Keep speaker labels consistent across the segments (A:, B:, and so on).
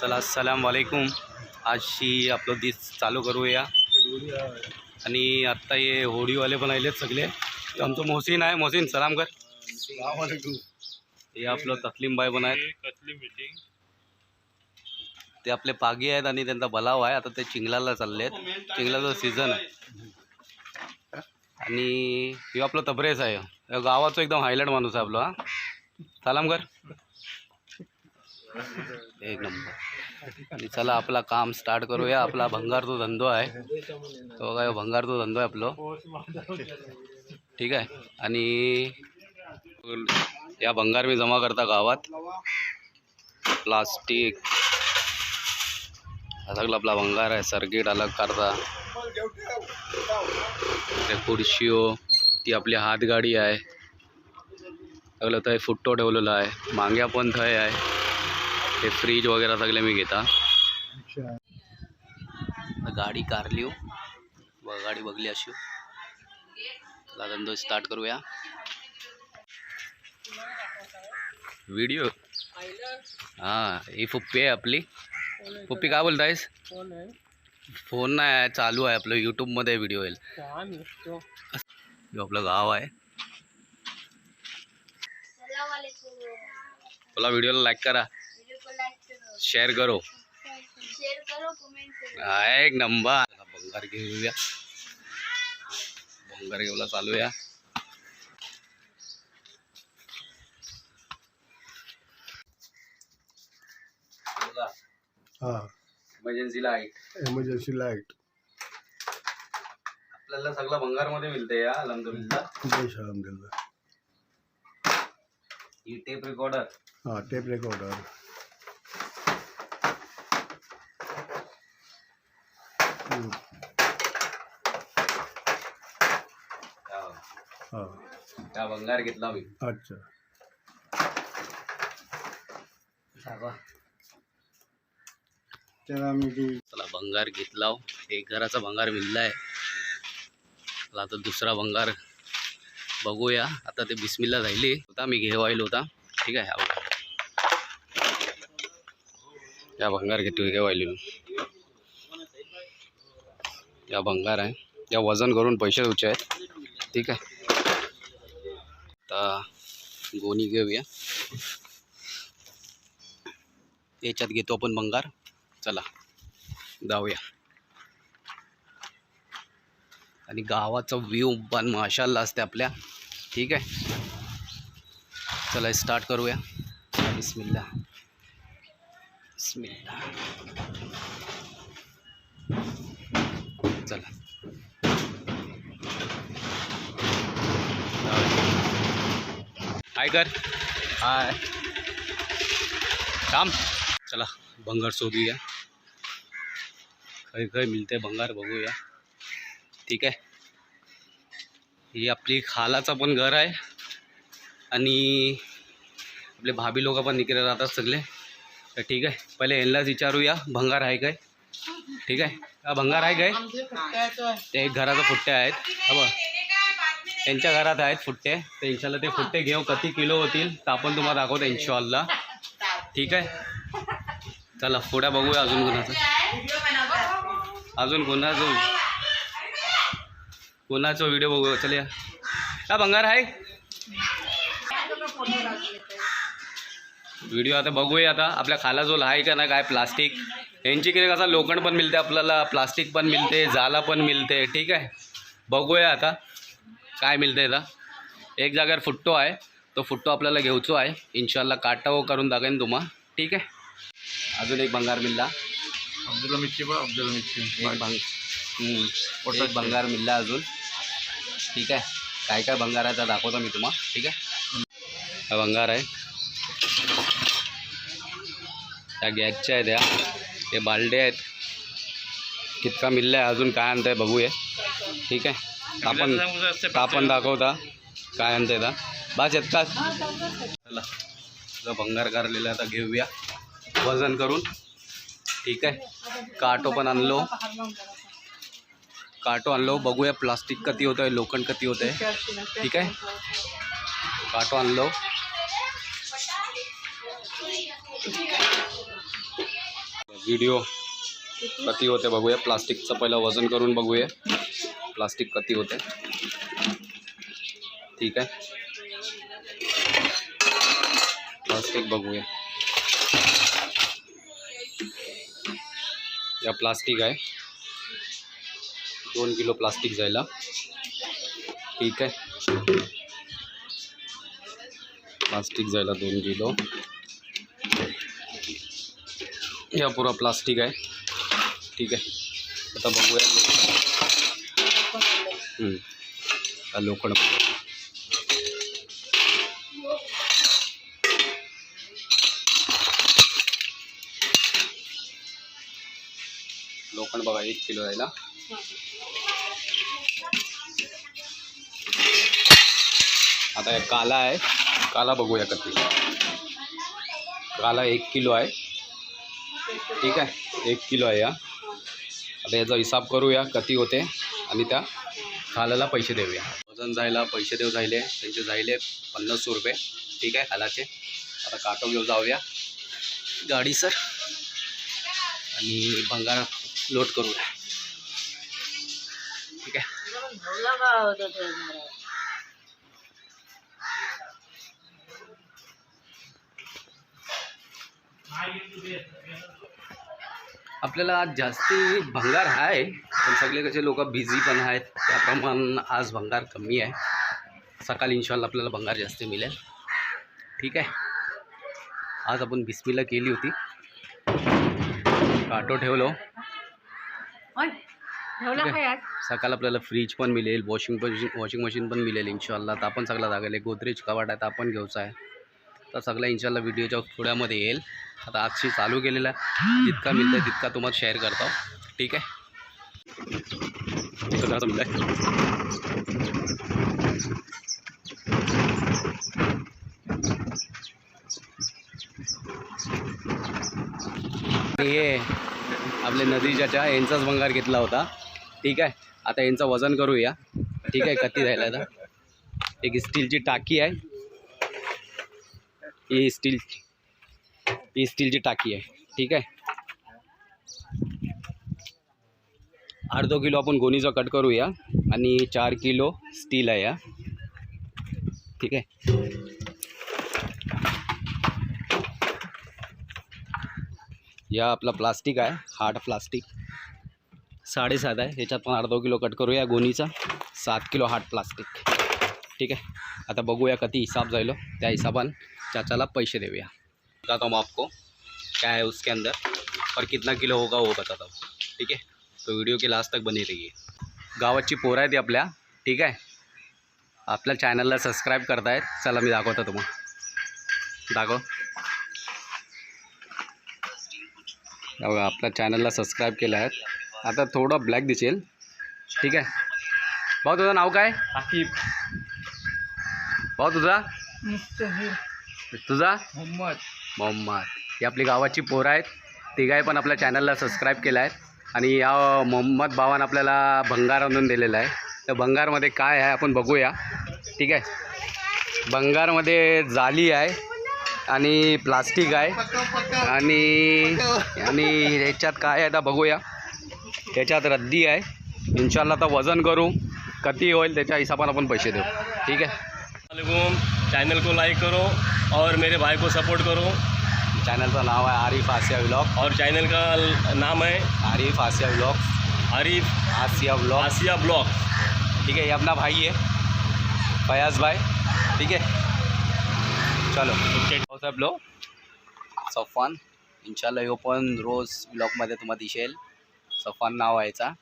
A: चला अस्सलाम वालेकुम. आजशी आपलं दिस चालू करूया. आणि आत्ता हे होडीवाले पण आलेत सगळे. आमचं मोहसिन आहे. मोहसिन सलाम कर. हे आपलं तकलीम बाय पण आहेत. ते आपले पागी आहेत आणि त्यांचा बलाव आहे. आता ते चिंगलाला चालले आहेत चिंगलाचा सीझन आहे. आणि हे आपलं तबरेज आहे. गावाचं एकदम हायलाईट माणूस आहे आपला हा. सलाम कर. एक नंबर. आणि चला आपला काम स्टार्ट करूया. आपला भंगार तो धंदो आहे. तो काय भंगार तो धंदो आहे आपलं. ठीक आहे. आणि या भंगार मी जमा करता गावात. प्लास्टिक. सगळं आपला भंगार आहे. सर्किट अलग करता. ते ती आपली हातगाडी आहे. सगळं थंय फुट्टो ठेवलेला आहे. मांग्या पण थंय आहे. हे फ्रीज वगैरे सगळे मी घेता गाडी कारली गाडी बघली अशी चला धंदो स्टार्ट करूया व्हिडिओ हाँ ही फुप्पी आहे आपली फुप्पी काय? बोलतायस फ़ोन नाही चालू आहे आपलं यूट्यूबमध्ये व्हिडिओ येईल हे। आपलं गाव आहे बोला व्हिडिओला लाईक करा। शेअर करो.
B: शेअर करो कमेंट करो.
A: हा एक नंबर. भंगार घेऊया. भंगार घेऊला चालूया.
C: हा.
A: इमर्जन्सी लाइट
C: एमर्जन्सी लाइट
A: आपल्याला सगळं भंगारमध्ये मिळते या अलहमदुलिल्लाह
C: जय अलहमदुल्ला
A: ही टेप रेकॉर्डर
C: हा टेप रेकॉर्डर हम्म, हा
A: त्या भंगार घेतला मी
C: अच्छा. त्याला आम्ही ती
A: चला भंगार घेतला हो. एक घराचा भंगार मिळला आहे. चला आता दुसरा भंगार बघूया. आता ते बिस्मिल्ला राहिली. होता मी घेवायला होता. ठीक आहे हा बघा. या भंगार घेतो घेवायली या भंगार आहे. या वजन करून पैसे द्यायचे आहेत. ठीक आहे. आता गोणी घेऊया. याच्यात घेतो आपण बंगार. चला जाऊया. आणि गावाचा व्ह्यू पण माशाला असते आपल्या. ठीक आहे? चला स्टार्ट करूया. बिस्मिल्ला बिस्मिल्ला चला. हाय कर हाय. काम चला भंगार शोधूया. खै खै मिळते भंगार बघूया. ठीक आहे. ही आपली खालाचं पण घर आहे. आणि आपले भाभी लोक पण इकडे राहतात सगळे. तर ठीक आहे. पहिले यांनाच विचारूया भंगार आहे काय? ठीक आहे. हा भंगार आहे काय? ते एक घराचं फुट्टे आहेत. हा बघ. त्यांच्या घरात आहेत फुट्टे तर इन्शाला ते फुट्टे घेऊ किती किलो होतील तर आपण तुम्हाला दाखवतो इन्शाल्ला ठीक आहे? चला पुढे बघूया अजून कुणाचं. अजून कोणाचं? कोणाचं व्हिडिओ बघू चल हा भंगार आहे व्हिडिओ आता बघूया आता. आपल्या खाला जो आहे का ना काय प्लास्टिक यांच्याकडे कसं लोखंड पण मिळते आपल्याला प्लास्टिक पण मिळते जाला पण मिळते. ठीक आहे? बघूया आता. काय मिळते आता एक जागेवर फुट्टो आहे. तो फुट्टो आपल्याला घेऊचो आहे. इन्शाल्ला काटावं करून दाखवेन तुम्हा. ठीक आहे? अजून एक भंगार मिळला
C: अब्दुल्ला मिच्ची पण अब्दुल्ला मिच्ची
A: एक भंग एक भंगार मिळला अजून. ठीक आहे? काय काय भंगार आहे त्या दाखवतो मी तुम्हाला ठीक आहे? हा भंगार आहे. त्या गॅसच्या आहेत त्या ते बालडे आहेत. कितका मिळला आहे अजून काय आणतं आहे बघूया. ठीक आहे? तापण तापण दाखवता. काय आणते दा बस येत का? चला भंगार काढलेला आता घेऊया. वजन करून. ठीक आहे. काटो पण आणलो. काटो आणलो. बघूया प्लास्टिक कधी होतं आहे लोखंड कधी होतं आहे ठीक आहे. काटो आणलो. व्हिडिओ कती होते बघूया. प्लास्टिकचं पहिलं वजन करून बघूया. प्लास्टिक कती होते हैं। ठीक है। प्लास्टिक बघूया या प्लास्टिक आहे दोन किलो प्लास्टिक जायला ठीक आहे प्लास्टिक जायला दोन किलो। या पुरा प्लास्टिक आहे ठीक आहे आता बघूया लोखंड. लोखंड बघा एक किलो यायला. आता काला आहे. काला बघूया कधी. काला एक किलो आहे. ठीक आहे एक किलो आहे या. आता याचा हिसाब करूया कती होते आणि त्या खालाला पैसे देऊया. वजन जायला पैसे देऊ जायले त्यांचे जायले पन्नास रुपये. ठीक आहे खालाचे. आता काटो घेऊन जाऊया. गाडी सर. आणि भंगार लोड करूया. ठीक आहे. आपल्याला आज जास्ती भंगार आहे. पण सगळे कसे लोक बिझी पण आहेत त्याप्रमाणे आज भंगार कमी आहे. सकाळी इन्शॉल्ला आपल्याला भंगार जास्त मिळेल. ठीक आहे? आज आपण बिस्मिला केली होती. काटो ठेवलो. सकाळ आपल्याला फ्रीज पण मिळेल वॉशिंग मशीन वॉशिंग मशीन पण मिळेल इन्शॉल्ला तर आपण सगळं जागेल गोदरेज कवाट आहे तर आपण घेऊचा आहे. तर सगळं इन्शॉल्ला व्हिडिओच्या थोड्यामध्ये येईल. आता आजची चालू केलेला आहे. जितका मिळतं तितका तुम्हाला शेअर करतो. ठीक आहे? इथं हे आपले नदीच्या यांचाच भंगार घेतला होता. ठीक आहे? आता यांचं वजन करूया. ठीक आहे? कती जायला आता. एक स्टीलची टाकी आहे. ही स्टील ही स्टीलची टाकी आहे. ठीक आहे? अर्धो किलो आपण गोणीचा कट करूया आणि चार किलो स्टील आहे या ठीक आहे? या आपला प्लास्टिक आहे हार्ड प्लास्टिक साडेसात आहे ह्याच्यात पण अर्धा किलो कट करूया गोणीचा. सात किलो हार्ड प्लास्टिक ठीक आहे? आता बघूया कधी हिसाब जाईल त्या हिसाबान चाचाला पैसे देऊया. बताता हूँ आपको क्या है उसके अंदर? और कितना किलो होगा वो बताता हूँ. ठीक है तो वीडियो के लास्ट तक बनी रहिए गावाची पोरं आहेत आपल्या. ठीक आहे? आपल्या चॅनलला सबस्क्राईब करतायत. चला मी दाखवतो तुम्हाला दाखव. बघा आपल्या चॅनलला सबस्क्राईब केलं आहे आता थोडं ब्लॅक दिसेल. ठीक आहे? भाऊ तुझं नाव काय?
C: आकिब.
A: भाऊ तुझा? तुझा?
C: मोहम्मद.
A: मोहम्मद. ही आपली गावाची पोरं आहेत. तिघाही पण आपल्या चॅनलला सबस्क्राईब केलं आहे आणि या मोहम्मद भावानं आपल्याला भंगार आणून दिलेला आहे. तर भंगारमध्ये काय आहे आपण बघूया. ठीक आहे? भंगारमध्ये जाली आहे आणि प्लास्टिक आहे. आणि आणि ह्याच्यात काय आहे आता बघूया. त्याच्यात रद्दी आहे. इन्शाल्लाह तर वजन करू. कती होईल त्याच्या हिशोबाने आपण पैसे देऊ. ठीक आहे?
D: वालेकुम. चैनल को लाइक करो और मेरे भाई को सपोर्ट करो.
A: चॅनलचं नाव आहे आरिफ आसिया व्लॉग।
D: और चैनल का नाम है
A: Arif Asiya vlog.
D: Arif
A: Asiya vlog.
D: Asiya blog.
A: ठीक है ये अपना भाई है फयाज भाई। ठीक है? चलो। हो सब लोग सफान इन्शाल्लाह यो पण रोज ब्लॉगमध्ये तुम्हाला दिसेल. सफान नाव आहे याचा.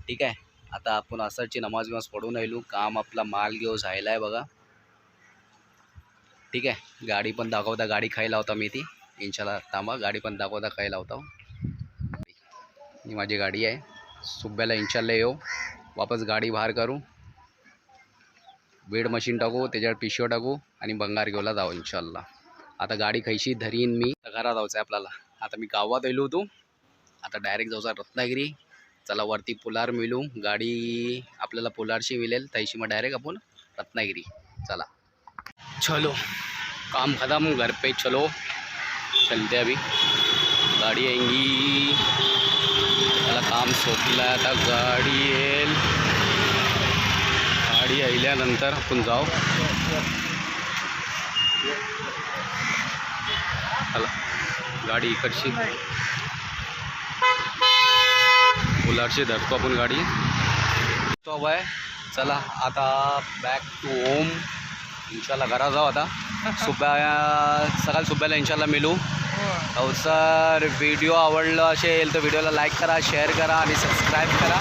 A: ठीक आहे? आता आपण असरची नमाज बिमाज पडून राहिलो. काम आपला माल घेऊ जायला आहे बघा. ठीक आहे? गाडी पण दाखवता गाडी खायला होता मी ती. इन्शाल्लाह थांबा गाडी पण दाखवता खायला होता ही. माझी गाडी आहे. सुब्याला इन्शाल्लाह येऊ. वापस गाडी बाहेर करू. वेड मशीन टाकू त्याच्यावर पिशव्या टाकू आणि भंगार घेऊला जाऊ इन्शाल्लाह आता गाडी खैशी धरीन मी. तर घरात जायचं आहे आपल्याला. आता मी गावात येलो होतो. आता डायरेक्ट जाऊचा रत्नागिरी. चला वरती पुलार मिळू. गाडी आपल्याला पुलारशी मिळेल. तैशी मग डायरेक्ट आपण रत्नागिरी. चला. चलो. काम खतम. घर पे चलो. चलते अभी। गाड़ी आएंगी। त्याला काम सोपलं आता गाडी येईल गाडी आल्यानंतर आपण जाऊ चला गाडी इकडची उलाडशी धरतो आपण गाडी। तो बाय चला आता बॅक टू होम इन्शाला घरा जाऊ आता। सुब्या सकाळ सुब्याला इन्शाला मिळू हो सर व्हिडिओ आवडला असेल तर व्हिडिओला लाईक करा शेअर करा आणि सबस्क्राईब करा.